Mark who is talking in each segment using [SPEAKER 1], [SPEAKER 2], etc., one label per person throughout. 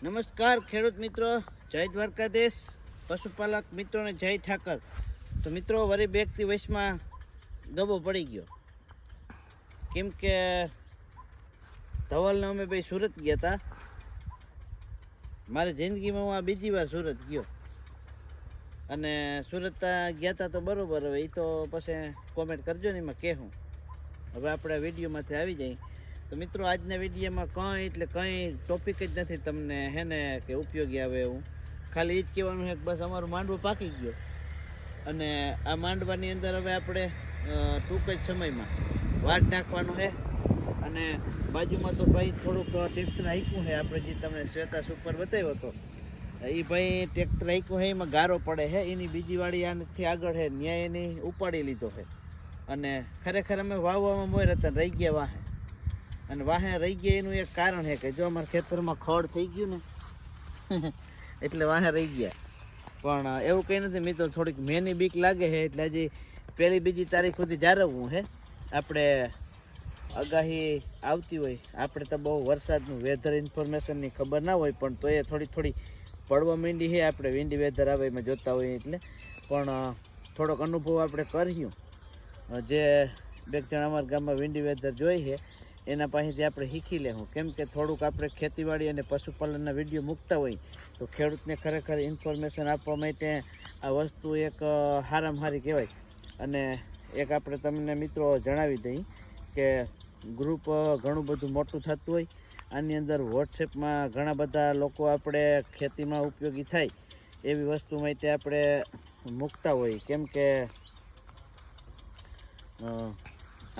[SPEAKER 1] નમસ્કાર, ખેડૂત મિત્રો. જય દ્વારકાધીશ. પશુપાલક મિત્રોને જય ઠાકર. તો મિત્રો, વરી બેગતી વયસમાં ગબો પડી ગયો. કેમ કે ધવલને અમે ભાઈ સુરત ગયા હતા મારી જિંદગીમાં હું આ બીજી વાર સુરત ગયો. અને સુરત ગયા હતા તો બરાબર. હવે એ તો પછી કોમેન્ટ કરજો ને એમાં કહેવું હવે આપણે વિડીયોમાંથી આવી જાય. તો મિત્રો, આજના વિડીયોમાં કંઈ એટલે કંઈ ટોપિક જ નથી તમને હે ને કે ઉપયોગી આવે એવું. ખાલી એ જ કહેવાનું છે કે બસ અમારું માંડવું પાકી ગયો. અને આ માંડવાની અંદર હવે આપણે ટૂંક જ સમયમાં વાટ નાખવાનું છે. અને બાજુમાં તો ભાઈ થોડુંક ટ્રેક્ટર હાંક્યું છે, આપણે જે તમને શ્વેતા સુપર બતાવ્યો હતો. એ ભાઈ ટ્રેક્ટર હાંક્યું છે, એમાં ગારો પડે છે. એની બીજી વાળી આનાથી આગળ છે, ન્યાય એની ઉપાડી લીધો છે. અને ખરેખર અમે વાવવામાં મોર હતા રહી ગયા વાહે અને વાહે રહી ગયા એનું એક કારણ છે કે જો અમારા ખેતરમાં ખડ થઈ ગયું ને, એટલે વાહે રહી ગયા. પણ એવું કંઈ નથી, મિત્રો, થોડીક મેની બીક લાગે છે, એટલે હજી પહેલી બીજી તારીખ સુધી જાળવવું છે. આપણે આગાહી આવતી હોય, આપણે તો બહુ વરસાદનું વેધર ઇન્ફોર્મેશનની ખબર ના હોય, પણ તો એ થોડી થોડી પડવા માંડી છે, આપણે વિન્ડી વેધર આવે એમાં જોતા હોઈએ એટલે. પણ થોડોક અનુભવ આપણે કર્યું જે બે જણા અમારા ગામમાં વિન્ડી વેધર જોઈ છે એના પાસેથી આપણે શીખી લેવું કેમ કે થોડુંક આપણે ખેતીવાડી અને પશુપાલનના વીડિયો મૂકતા હોય, તો ખેડૂતને ખરેખર ઇન્ફોર્મેશન આપવા માટે આ વસ્તુ એક હારામ હારી કહેવાય. અને એક આપણે તમને મિત્રો જણાવી દઈ કે ગ્રુપ ઘણું બધું મોટું થતું હોય. આની અંદર વોટ્સએપમાં ઘણા બધા લોકો આપણે ખેતીમાં ઉપયોગી થાય એવી વસ્તુ માટે આપણે મૂકતા હોય. કેમ કે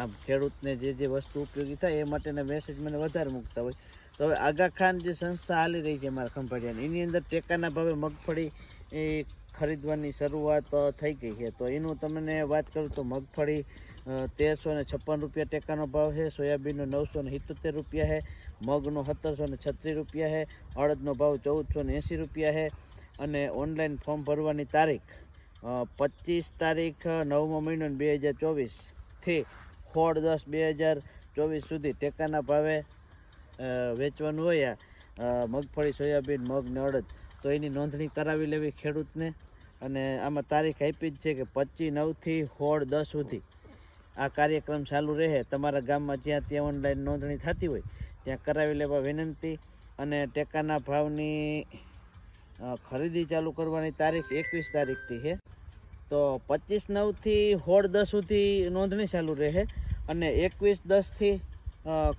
[SPEAKER 1] આમ ખેડૂતને જે જે વસ્તુ ઉપયોગી થાય એ માટેના મેસેજ મને વધારે મૂકતા હોય. તો હવે આગા ખાન જે સંસ્થા હાલી રહી છે મારા ખંભાળિયાની, એની અંદર ટેકાના ભાવે મગફળી એ ખરીદવાની શરૂઆત થઈ ગઈ છે. તો એનું તમને વાત કરું તો મગફળી તેરસો ને છપ્પન રૂપિયા ટેકાનો ભાવ છે, સોયાબીનનો નવસો ને સિત્તોતેર રૂપિયા છે, મગનો સત્તરસો ને છત્રીસ રૂપિયા છે, અડદનો ભાવ ચૌદસો ને એંસી રૂપિયા છે અને ઓનલાઈન ફોર્મ ભરવાની તારીખ પચીસ તારીખ નવમો મહિનો બે હજાર ચોવીસથી સોળ દસ બે હજાર ચોવીસ સુધી ટેકાના ભાવે વેચવાનું હોય મગફળી, સોયાબીન, મગ ને અડદ. તો એની નોંધણી કરાવી લેવી ખેડૂતને. અને આમાં તારીખ આપી જ છે કે પચીસ નવથી સોળ દસ સુધી. આ કાર્યક્રમ ચાલુ રહે. તમારા ગામમાં જ્યાં ત્યાં ઓનલાઈન નોંધણી થતી હોય, ત્યાં કરાવી લેવા વિનંતી. અને ટેકાના ભાવની ખરીદી ચાલુ કરવાની તારીખ એકવીસ તારીખથી છે. તો પચીસ નવથી હોળ દસ સુધી નોંધણી ચાલુ રહે અને એકવીસ દસથી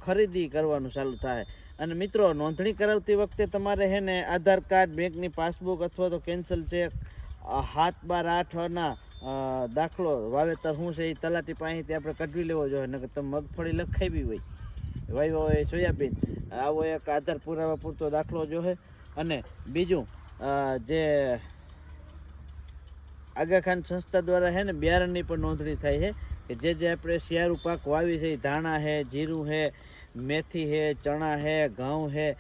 [SPEAKER 1] ખરીદી કરવાનું ચાલુ થાય. અને મિત્રો, નોંધણી કરાવતી વખતે તમારે છે ને આધાર કાર્ડ, બેંકની પાસબુક અથવા તો કેન્સલ ચેક હાથ બાર આઠના દાખલો, વાવેતર શું છે એ તલાટી પાસેથી આપણે કઢવી લેવો જોઈએ, નકર તમે મગફળી લખાવી હોય, વાવ્યો હોય સોયાબીન, આવો એક આધાર પુરાવા પૂરતો દાખલો જોશે અને બીજું જે આગા ખાન સંસ્થા દ્વારા છે ને બિયારણની પણ નોંધણી થાય છે કે જે જે આપણે શિયાળુ પાક વાવી છે ધાણા છે જીરું છે મેથી છે ચણા છે ઘઉં છે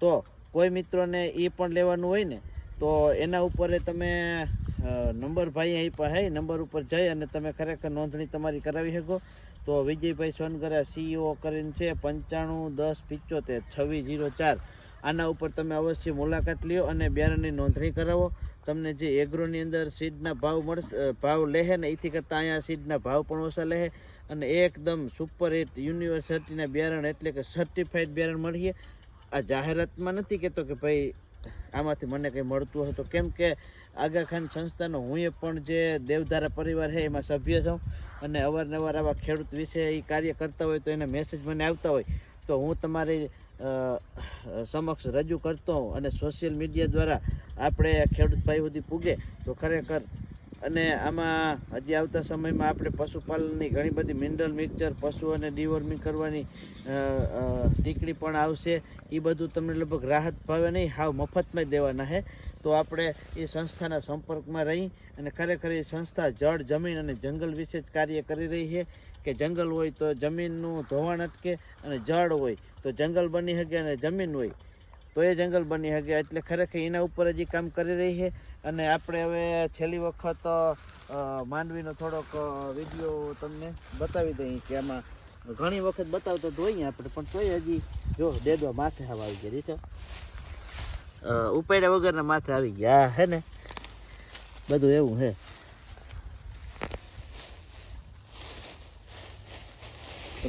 [SPEAKER 1] તો કોઈ મિત્રોને એ પણ લેવાનું હોય ને, તો એના ઉપર તમે નંબર ભાઈ આપ્યા પાસે નંબર ઉપર જઈ અને તમે ખરેખર નોંધણી તમારી કરાવી શકો. તો વિજયભાઈ સોનગરા સીઈઓ કરીને છે પંચાણું દસ પિચોતેર છવ્વીસ જીરો ચાર. આના ઉપર તમે અવશ્ય મુલાકાત લ્યો અને બિયારણની નોંધણી કરાવો. તમને જે એગ્રોની અંદર સીડના ભાવ મળશે ભાવ લેહે ને એથી કરતાં અહીંયા સીડના ભાવ પણ ઓછા લેહે અને એકદમ સુપર હિટ યુનિવર્સિટીના બિયારણ એટલે કે સર્ટિફાઈડ બિયારણ મળીએ આ જાહેરાતમાં નથી કહેતો કે ભાઈ આમાંથી મને કંઈ મળતું હોય તો, કેમ કે આગાખાન સંસ્થાનો હું એ પણ જે દેવધારા પરિવાર છે એમાં સભ્ય છું અને અવારનવાર આવા ખેડૂત વિશે એ કાર્ય કરતા હોય તો એના મેસેજ મને આવતા હોય. તો હું તમારી સમક્ષ રજૂ કરતો અને સોશિયલ મીડિયા દ્વારા આપણે ખેડૂત ભાઈ સુધી પૂગે તો ખરેખર અને આમાં હજી આવતા સમયમાં આપણે પશુપાલનની ઘણી બધી મિનરલ મિક્સચર પશુઓને ડિવોર્મિંગ કરવાની ટીકડી પણ આવશે. એ બધું તમને લગભગ રાહત ભાવે નહીં, હાવ મફતમાં દેવાના છે તો આપણે એ સંસ્થાના સંપર્કમાં રહી અને ખરેખર એ સંસ્થા જળ, જમીન અને જંગલ વિશે જ કાર્ય કરી રહી છે. કે જંગલ હોય તો જમીનનું ધોવાણ અટકે અને જળ હોય તો જંગલ બની શકે અને જમીન હોય તો એ જંગલ બની શકે એટલે ખરેખર એના ઉપર જ કામ કરી રહી છે. અને આપણે હવે છેલ્લી વખત માંડવીનો થોડોક વીડિયો તમને બતાવી દઈએ કે આમાં ઘણી વખત બતાવતા તો હોઈએ આપણે, પણ તોય હજી જો દેદવા માથે હવા આવી ગઈ રીતો ઉપાડ્યા વગરના માથે આવી ગયા, હે ને? બધું એવું હે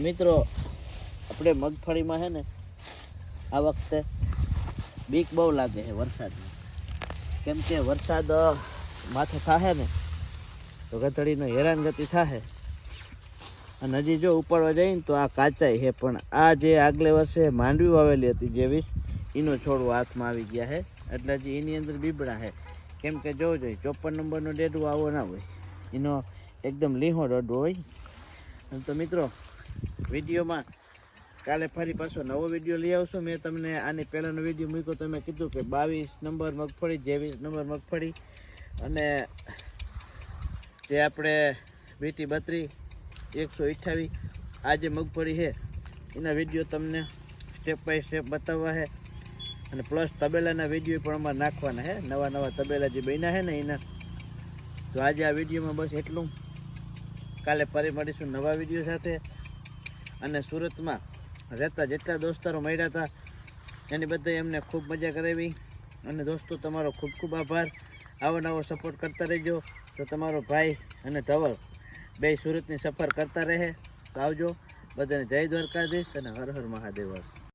[SPEAKER 1] મિત્રો, આપણે મગફળીમાં હે ને, આ વખતે બીક બહુ લાગે છે વરસાદની. કેમ કે વરસાદ માથે થાહે ને, તો ગધડીનો હેરાનગતિ થાહે. અને હજી જો ઉપાડવા જઈએ ને તો આ કાચાઈ છે, પણ આ જે આગલે વર્ષે માંડવી વાવેલી હતી જે વીસ, એનો છોડવો હાથમાં આવી ગયા છે. એટલે હજી એની અંદર બીબડા છે. કેમ કે જોવું જોઈએ, ચોપન નંબરનો ડેડવો આવો ના હોય. એનો એકદમ લીહો ડડવો હોય. તો મિત્રો, વિડીયોમાં કાલે ફરી પાછો નવો વીડિયો લઈ આવશો. મેં તમને આની પહેલાંનો વીડિયો મૂક્યો તો મેં કીધું કે બાવીસ નંબર મગફળી, જેવીસ નંબર મગફળી. અને જે આપણે વીટી બત્રી, એકસો અઠ્યાવીસ આ જે મગફળી છે, એના વીડિયો તમને સ્ટેપ બાય સ્ટેપ બતાવવા છે. અને પ્લસ તબેલાના વીડિયો પણ અમારે નાખવાના છે. નવા નવા તબેલા જે બન્યા છે ને, એના. તો આજે આ વિડીયોમાં બસ એટલું. કાલે ફરી મળીશું નવા વીડિયો સાથે. અને સુરતમાં રહેતા જેટલા દોસ્તારો મળ્યા હતા, એની બધા એમને ખૂબ મજા કરાવી. અને દોસ્તો, તમારો ખૂબ ખૂબ આભાર. આવો નવો સપોર્ટ કરતા રહેજો. તો તમારો ભાઈ અને ધવલ બે સુરતની સફર કરતા રહે. તો આવજો. બધાને જય દ્વારકાધીશ અને હર હર મહાદેવ.